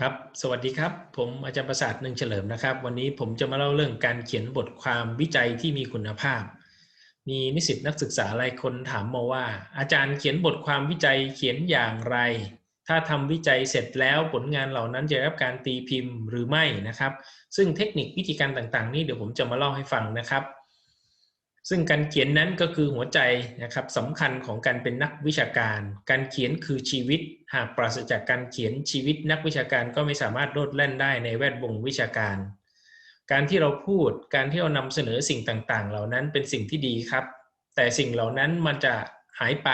ครับ สวัสดีครับ ผมอาจารย์ประสาทหนึ่งเฉลิมนะครับ วันนี้ผมจะมาเล่าเรื่องการเขียนบทความวิจัยที่มีคุณภาพ มีนิสิตนักศึกษาหลายคนถามมาว่า อาจารย์เขียนบทความวิจัยเขียนอย่างไร ถ้าทำวิจัยเสร็จแล้วผลงานเหล่านั้นจะได้รับการตีพิมพ์หรือไม่นะครับ ซึ่งเทคนิควิธีการต่างๆ นี้เดี๋ยวผมจะมาเล่าให้ฟังนะครับ ซึ่งการเขียนนั้นก็คือหัวใจนะครับสำคัญของการเป็นนักวิชาการ การเขียนคือชีวิต หากปราศจากการเขียนชีวิตนักวิชาการก็ไม่สามารถโลดแล่นได้ในแวดวงวิชาการ การที่เราพูด การที่เรานำเสนอสิ่งต่างๆ เหล่านั้นเป็นสิ่งที่ดีครับ แต่สิ่งเหล่านั้นมันจะหายไป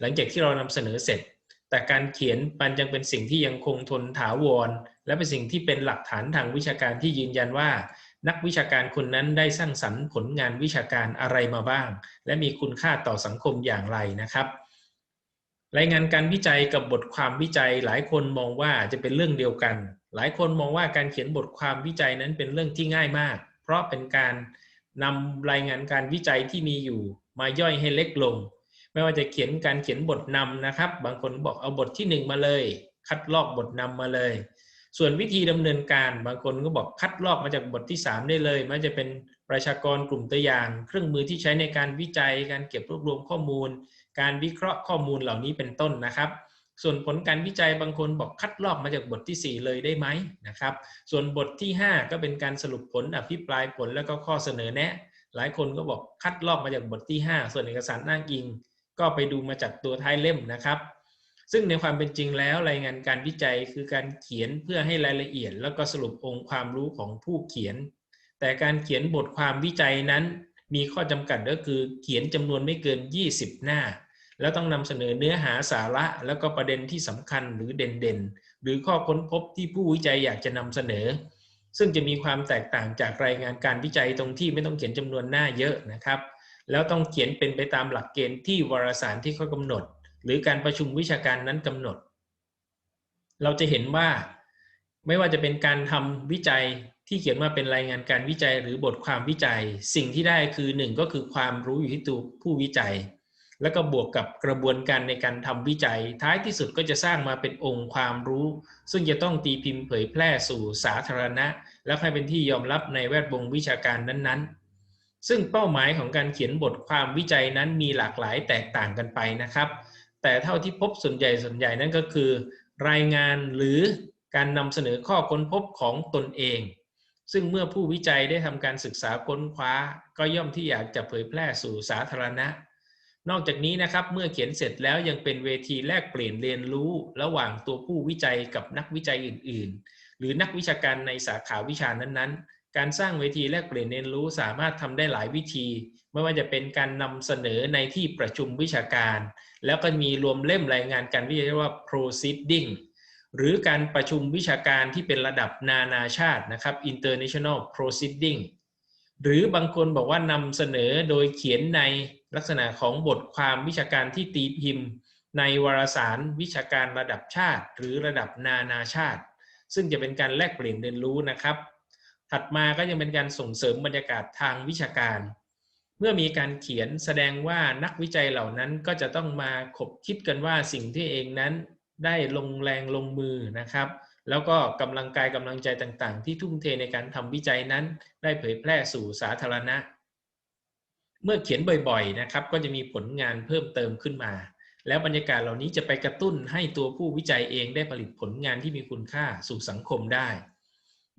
หลังจากที่เรานำเสนอเสร็จ แต่การเขียนมันยังเป็นสิ่งที่ยังคงทนถาวร และเป็นสิ่งที่เป็นหลักฐานทางวิชาการที่ยืนยันว่า นักวิชาการคนนั้นได้สร้างสรรค์ผลงานวิชาการอะไรมาบ้าง และมีคุณค่าต่อสังคมอย่างไรนะครับ รายงานการวิจัยกับบทความวิจัยหลายคนมองว่าจะเป็นเรื่องเดียวกัน หลายคนมองว่าการเขียนบทความวิจัยนั้นเป็นเรื่องที่ง่ายมาก เพราะเป็นการนำรายงานการวิจัยที่มีอยู่มาย่อยให้เล็กลง ไม่ว่าจะเขียนการเขียนบทนำนะครับ บางคนบอกเอาบทที่ 1 มาเลย คัดลอกบทนำมาเลย ส่วนวิธีดำเนินการบางคนก็บอกคัดลอกมาจากบทที่ 3 ได้เลยมันจะเป็นประชากรกลุ่มตัวอย่าง เครื่องมือที่ใช้ในการวิจัย การเก็บรวบรวมข้อมูล การวิเคราะห์ข้อมูลเหล่านี้เป็นต้นนะครับ ส่วนผลการวิจัยบางคนบอกคัดลอกมาจากบทที่ 4 เลยได้ไหมนะครับ ส่วนบทที่ 5 ก็เป็นการสรุปผลอภิปรายผลแล้วก็ข้อเสนอแนะ หลายคนก็บอกคัดลอกมาจากบทที่ 5 ส่วนเอกสารอ้างอิง ก็ไปดูมาจากตัวท้ายเล่มนะครับ ซึ่งในความเป็นจริงแล้วรายงานการวิจัยคือการเขียนเพื่อให้รายละเอียด แล้วก็สรุปองค์ความรู้ของผู้เขียน แต่การเขียนบทความวิจัยนั้น มีข้อจำกัดก็คือเขียนจำนวนไม่เกิน 20 หน้า แล้วต้องนำเสนอเนื้อหาสาระ แล้วก็ประเด็นที่สำคัญหรือเด่นๆ หรือข้อค้นพบที่ผู้วิจัยอยากจะนำเสนอ ซึ่งจะมีความแตกต่างจากรายงานการวิจัยตรงที่ไม่ต้องเขียนจำนวนหน้าเยอะนะครับ แล้วต้องเขียนเป็นไปตามหลักเกณฑ์ที่วารสารที่เขากำหนด หรือการประชุมวิชาการนั้นกำหนด เราจะเห็นว่าไม่ว่าจะเป็นการทำวิจัยที่เขียนว่าเป็นรายงานการวิจัยหรือบทความวิจัย สิ่งที่ได้คือหนึ่งก็คือความรู้อยู่ที่ตัวผู้วิจัย แล้วก็บวกกับกระบวนการในการทำวิจัย ท้ายที่สุดก็จะสร้างมาเป็นองค์ความรู้ ซึ่งจะต้องตีพิมพ์เผยแพร่สู่สาธารณะ แล้วให้เป็นที่ยอมรับในแวดวงวิชาการนั้นๆ ซึ่งเป้าหมายของการเขียนบทความวิจัยนั้นมีหลากหลายแตกต่างกันไปนะครับ แต่เท่าที่พบส่วนใหญ่ส่วนใหญ่นั่นก็คือ รายงานหรือการนำเสนอข้อค้นพบของตนเอง ซึ่งเมื่อผู้วิจัยได้ทำการศึกษาค้นคว้า ก็ย่อมที่อยากจะเผยแพร่สู่สาธารณะ นอกจากนี้นะครับเมื่อเขียนเสร็จแล้วยังเป็นเวทีแลกเปลี่ยนเรียนรู้ระหว่างตัวผู้วิจัยกับนักวิจัยอื่น ๆ หรือนักวิชาการในสาขาวิชานั้นๆ การสร้างเวทีแลกเปลี่ยนเรียนรู้สามารถทำได้หลายวิธี ไม่ว่าจะเป็นการนำเสนอในที่ประชุมวิชาการ แล้วก็มีรวมเล่มรายงานการวิจัยว่า proceeding หรือการประชุมวิชาการที่เป็นระดับนานาชาตินะครับ international proceeding หรือบางคนบอกว่านำเสนอโดยเขียนในลักษณะของบทความวิชาการที่ตีพิมพ์ ในวารสารวิชาการระดับชาติ หรือระดับนานาชาติ ซึ่งจะเป็นการแลกเปลี่ยนเรียนรู้นะครับ ถัดมาก็ยังเป็นการส่งเสริมบรรยากาศทางวิชาการ เมื่อมีการเขียนแสดงว่านักวิจัยเหล่านั้นก็จะต้องมาคบคิดกันว่าสิ่งที่เองนั้นได้ลงแรงลงมือนะครับ แล้วก็กำลังกายกำลังใจต่างๆ ที่ทุ่มเทในการทำวิจัยนั้น ได้เผยแพร่สู่สาธารณะ เมื่อเขียนบ่อยๆนะครับ ก็จะมีผลงานเพิ่มเติมขึ้นมา แล้วบรรยากาศเหล่านี้จะไปกระตุ้นให้ตัวผู้วิจัยเองได้ผลิตผลงานที่มีคุณค่าสู่สังคมได้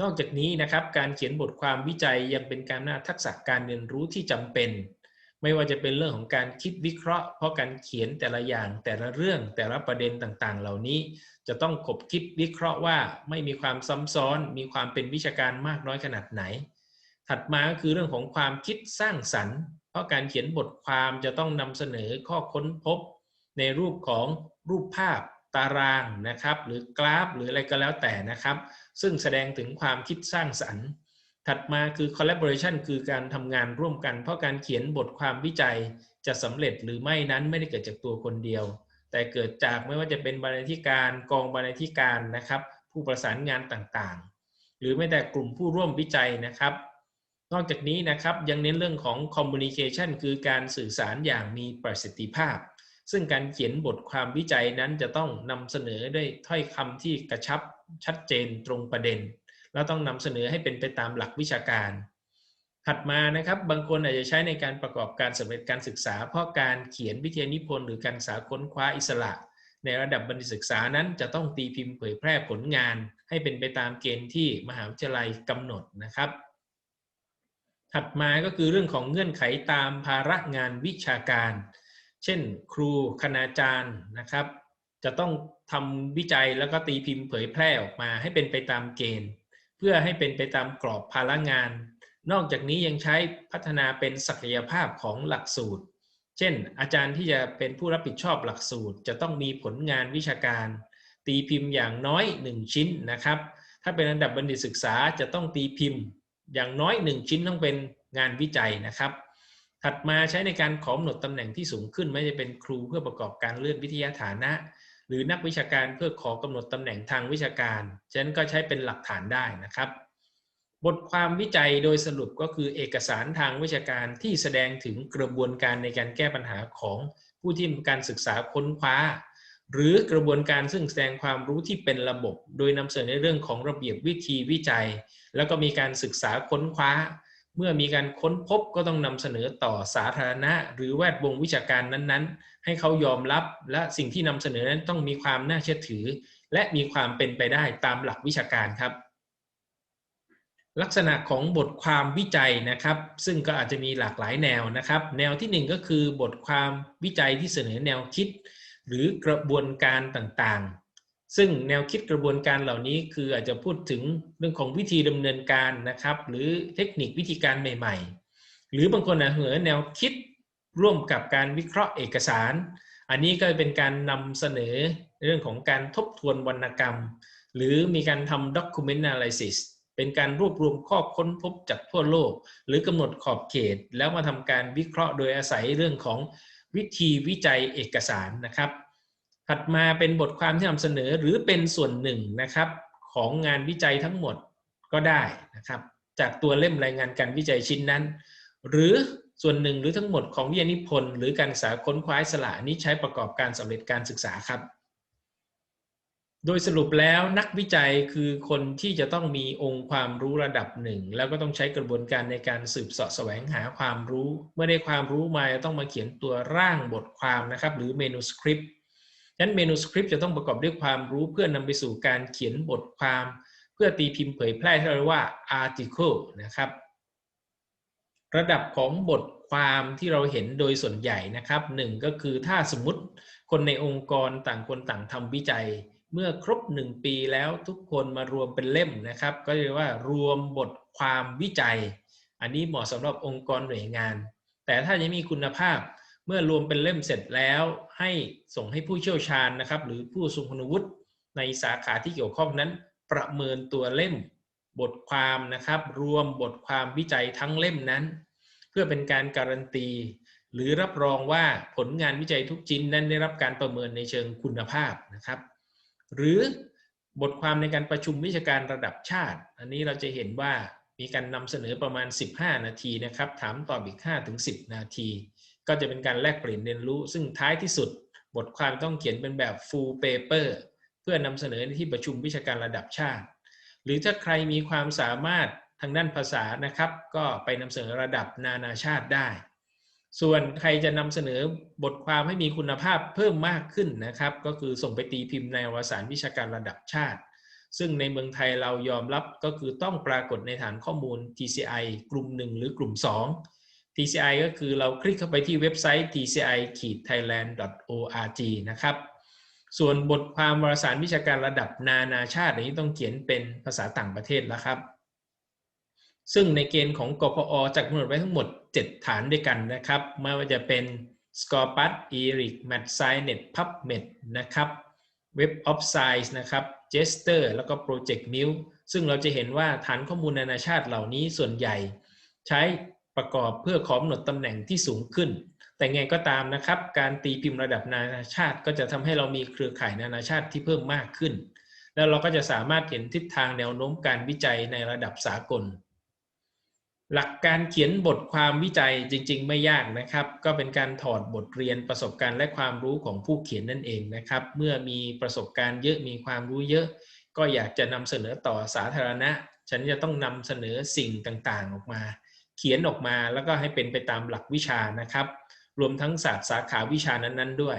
นอกจากนี้นะครับการเขียนบทความวิจัยยังเป็นการหน้าทักษะการเรียนรู้ที่จำเป็น ไม่ว่าจะเป็นเรื่องของการคิดวิเคราะห์ เพราะการเขียนแต่ละอย่างแต่ละเรื่องแต่ละประเด็นต่างๆ เหล่านี้ จะต้องคบคิดวิเคราะห์ว่าไม่มีความซ้ำซ้อน มีความเป็นวิชาการมากน้อยขนาดไหน ถัดมาก็คือเรื่องของความคิดสร้างสรรค์ เพราะการเขียนบทความจะต้องนำเสนอข้อค้นพบ ในรูปของรูปภาพ ตารางนะครับ หรือกราฟ หรืออะไรก็แล้วแต่นะครับ ซึ่งแสดงถึงความคิดสร้างสรรค์ ถัดมาคือ collaboration คือการทำงานร่วมกัน เพราะการเขียนบทความวิจัยจะสำเร็จหรือไม่นั้นไม่ได้เกิดจากตัวคนเดียว แต่เกิดจากไม่ว่าจะเป็นบรรณาธิการกองบรรณาธิการนะครับ ผู้ประสานงานต่างๆ หรือแม้แต่กลุ่มผู้ร่วมวิจัยนะครับ นอกจากนี้นะครับยังเน้นเรื่องของ communication คือการสื่อสารอย่างมีประสิทธิภาพ ซึ่งการเขียนบทความวิจัยนั้นจะต้องนำเสนอด้วยถ้อยคำที่กระชับชัดเจนตรงประเด็น แล้วต้องนำเสนอให้เป็นไปตามหลักวิชาการ ถัดมานะครับบางคนอาจจะใช้ในการประกอบการสำเร็จการศึกษา เพราะการเขียนวิทยานิพนธ์หรือการศึกษาค้นคว้าอิสระ ในระดับบัณฑิตศึกษานั้น จะต้องตีพิมพ์เผยแพร่ผลงาน ให้เป็นไปตามเกณฑ์ที่มหาวิทยาลัยกำหนดนะครับถัดมาก็คือเรื่องของเงื่อนไขตามภาระงานวิชาการ เช่น ครูคณาจารย์นะครับ จะต้องทำวิจัยแล้วก็ตีพิมพ์เผยแพร่ออกมาให้เป็นไปตามเกณฑ์ เพื่อให้เป็นไปตามกรอบภาระงาน นอกจากนี้ยังใช้พัฒนาเป็นศักยภาพของหลักสูตร เช่น อาจารย์ที่จะเป็นผู้รับผิดชอบหลักสูตร จะต้องมีผลงานวิชาการ ตีพิมพ์อย่างน้อย 1 ชิ้นนะครับ ถ้าเป็นระดับบัณฑิตศึกษาจะต้องตีพิมพ์ อย่างน้อย 1 ชิ้นต้องเป็นงานวิจัยนะครับ ถัดมาใช้ในการขอกำหนดตำแหน่งที่สูงขึ้น ไม่จะเป็นครูเพื่อประกอบการเลื่อนวิทยาฐานะ หรือนักวิชาการเพื่อขอกำหนดตำแหน่งทางวิชาการฉะนั้นก็ใช้เป็นหลักฐานได้นะครับ บทความวิจัยโดยสรุปก็คือเอกสารทางวิชาการที่แสดงถึงกระบวนการในการแก้ปัญหาของผู้ที่มีการศึกษาค้นคว้า หรือกระบวนการซึ่งแสดงความรู้ที่เป็นระบบ โดยนำเสนอในเรื่องของระเบียบวิธีวิจัย แล้วก็มีการศึกษาค้นคว้า เมื่อมีการค้นพบก็ต้องนำเสนอต่อสาธารณะ หรือแวดวงวิชาการนั้นๆ ให้เขายอมรับและสิ่งที่นำเสนอนั้นต้องมีความน่าเชื่อถือ และมีความเป็นไปได้ตามหลักวิชาการครับ ลักษณะของบทความวิจัยนะครับ ซึ่งก็อาจจะมีหลากหลายแนวนะครับ แนวที่หนึ่งก็คือบทความวิจัยที่เสนอแนวคิด หรือกระบวนการต่างๆ ซึ่งแนวคิดกระบวนการเหล่านี้คืออาจจะพูดถึงเรื่องของวิธีดำเนินการนะครับ หรือเทคนิควิธีการใหม่ ๆ หรือบางคนอาจจะเสนอแนวคิดร่วมกับการวิเคราะห์เอกสาร อันนี้ก็เป็นการนำเสนอเรื่องของการทบทวนวรรณกรรม หรือมีการทำ document analysis เป็นการรวบรวมข้อค้นพบจากทั่วโลก หรือกำหนดขอบเขต แล้วมาทำการวิเคราะห์โดยอาศัยเรื่องของวิธีวิจัยเอกสารนะครับ ถัดมาเป็นบทความที่นำเสนอหรือเป็นส่วนหนึ่งนะครับของงานวิจัยทั้งหมดก็ได้นะครับ จากตัวเล่มรายงานการวิจัยชิ้นนั้น หรือส่วนหนึ่งหรือทั้งหมดของวิทยานิพนธ์หรือการศึกษาค้นคว้าสละนี้ใช้ประกอบการสำเร็จการศึกษาครับ โดยสรุปแล้วนักวิจัยคือคนที่จะต้องมีองค์ความรู้ระดับหนึ่ง แล้วก็ต้องใช้กระบวนการในการสืบเสาะแสวงหาความรู้ เมื่อได้ความรู้มาต้องมาเขียนตัวร่างบทความนะครับ หรือเมนูสคริปต์ ฉะนั้นเมนูสคริปต์จะต้องประกอบด้วยความรู้เพื่อนำไปสู่การเขียนบทความเพื่อตีพิมพ์เผยแพร่ที่เรียกว่า article นะครับ ระดับของบทความที่เราเห็นโดยส่วนใหญ่นะครับหนึ่งก็คือถ้าสมมติคนในองค์กรต่างคนต่างทำวิจัย เมื่อครบหนึ่งปีแล้วทุกคนมารวมเป็นเล่มนะครับ ก็เรียกว่ารวมบทความวิจัย อันนี้เหมาะสำหรับองค์กรหน่วยงาน แต่ถ้ายังมีคุณภาพ เมื่อรวมเป็นเล่มเสร็จแล้วให้ส่งให้ผู้เชี่ยวชาญนะครับ หรือผู้ทรงคุณวุฒิในสาขาที่เกี่ยวข้องนั้น ประเมินตัวเล่มบทความนะครับ รวมบทความวิจัยทั้งเล่มนั้น เพื่อเป็นการการันตี หรือรับรองว่าผลงานวิจัยทุกชิ้นนั้นได้รับการประเมินในเชิงคุณภาพนะครับ หรือบทความในการประชุมวิชาการระดับชาติ อันนี้เราจะเห็นว่ามีการนำเสนอประมาณ 15 นาทีนะครับ ถามตอบอีก 5-10 นาที ก็จะเป็นการแลกเปลี่ยนเรียนรู้ ซึ่งท้ายที่สุดบทความต้องเขียนเป็นแบบ full paper เพื่อนำเสนอในที่ประชุมวิชาการระดับชาติ หรือถ้าใครมีความสามารถทางด้านภาษานะครับ ก็ไปนำเสนอระดับนานาชาติได้ ส่วนใครจะนำเสนอบทความให้มีคุณภาพเพิ่มมากขึ้นนะครับ ก็คือส่งไปตีพิมพ์ในวารสารวิชาการระดับชาติ ซึ่งในเมืองไทยเรายอมรับก็คือต้องปรากฏในฐานข้อมูล TCI กลุ่ม 1 หรือกลุ่ม 2 TCI ก็คือเราคลิกเข้าไปที่เว็บไซต์ tci-thailand.org นะครับ ส่วนบทความวารสารวิชาการระดับนานาชาติอันนี้ต้องเขียนเป็นภาษาต่างประเทศแล้วครับ ซึ่งในเกณฑ์ของกพอจัดกำหนดไว้ทั้งหมด 7 ฐานด้วยกันนะครับไม่ว่าจะเป็น Scopus, ERIC, MathScience, PubMed นะครับ Web of Science นะครับ Jester แล้วก็ Project m i l ซึ่งเราจะเห็นว่าฐานข้อมูลนานาชาติเหล่านี้ส่วนใหญ่ ใช้ ประกอบเพื่อขอกำหนดตำแหน่งที่สูงขึ้น แต่ไงก็ตามนะครับ การตีพิมพ์ระดับนานาชาติก็จะทำให้เรามีเครือข่ายนานาชาติที่เพิ่มมากขึ้น แล้วเราก็จะสามารถเห็นทิศทางแนวโน้มการวิจัยในระดับสากล หลักการเขียนบทความวิจัยจริง ๆ ไม่ยากนะครับ ก็เป็นการถอดบทเรียนประสบการณ์และความรู้ของผู้เขียนนั่นเองนะครับ เมื่อมีประสบการณ์เยอะมีความรู้เยอะ ก็อยากจะนำเสนอต่อสาธารณะ ฉันจะต้องนำเสนอสิ่งต่างๆ ออกมา เขียนออกมาแล้วก็ให้เป็นไปตามหลักวิชานะครับ รวมทั้งศาสตร์สาขาวิชานั้นๆด้วย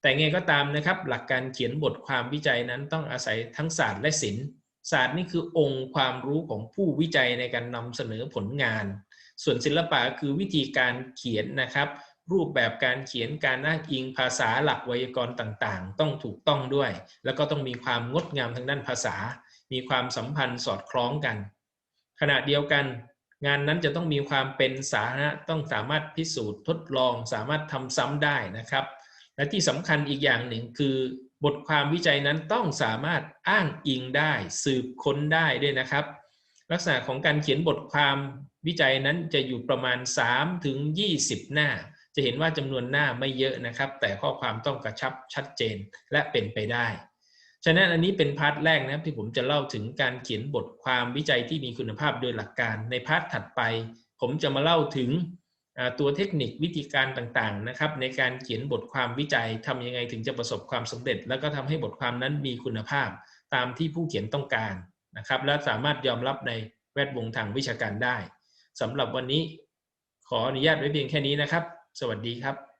แต่ไงก็ตามนะครับ หลักการเขียนบทความวิจัยนั้นต้องอาศัยทั้งศาสตร์และศิลป์ศาสตร์นี่คือองค์ความรู้ของผู้วิจัยในการนำเสนอผลงาน ส่วนศิลปะคือวิธีการเขียนนะครับ รูปแบบการเขียนการอ้างอิงภาษาหลักไวยากรณ์ต่างๆ ต้องถูกต้องด้วย แล้วก็ต้องมีความงดงามทางด้านภาษา มีความสัมพันธ์สอดคล้องกัน ขณะเดียวกัน งานนั้นจะต้องมีความเป็นสาธารณะต้องสามารถพิสูจน์ทดลอง สามารถทำซ้ำได้นะครับ และที่สำคัญอีกอย่างหนึ่งคือบทความวิจัยนั้นต้องสามารถอ้างอิงได้ สืบค้นได้ด้วยนะครับ ลักษณะของการเขียนบทความวิจัยนั้นจะอยู่ประมาณ 3 ถึง 20 หน้า จะเห็นว่าจำนวนหน้าไม่เยอะนะครับ แต่ข้อความต้องกระชับชัดเจนและเป็นไปได้ ฉะนั้นอันนี้เป็นพาร์ทแรกนะครับที่ผมจะเล่าถึงการเขียนบทความวิจัยที่มีคุณภาพโดยหลักการในพาร์ทถัดไป ผมจะมาเล่าถึงตัวเทคนิควิธีการต่างๆนะครับ ในการเขียนบทความวิจัยทำยังไงถึงจะประสบความสำเร็จ แล้วก็ทำให้บทความนั้นมีคุณภาพตามที่ผู้เขียนต้องการนะครับ และสามารถยอมรับในแวดวงทางวิชาการได้สำหรับวันนี้ขออนุญาตไว้เพียงแค่นี้นะครับ สวัสดีครับ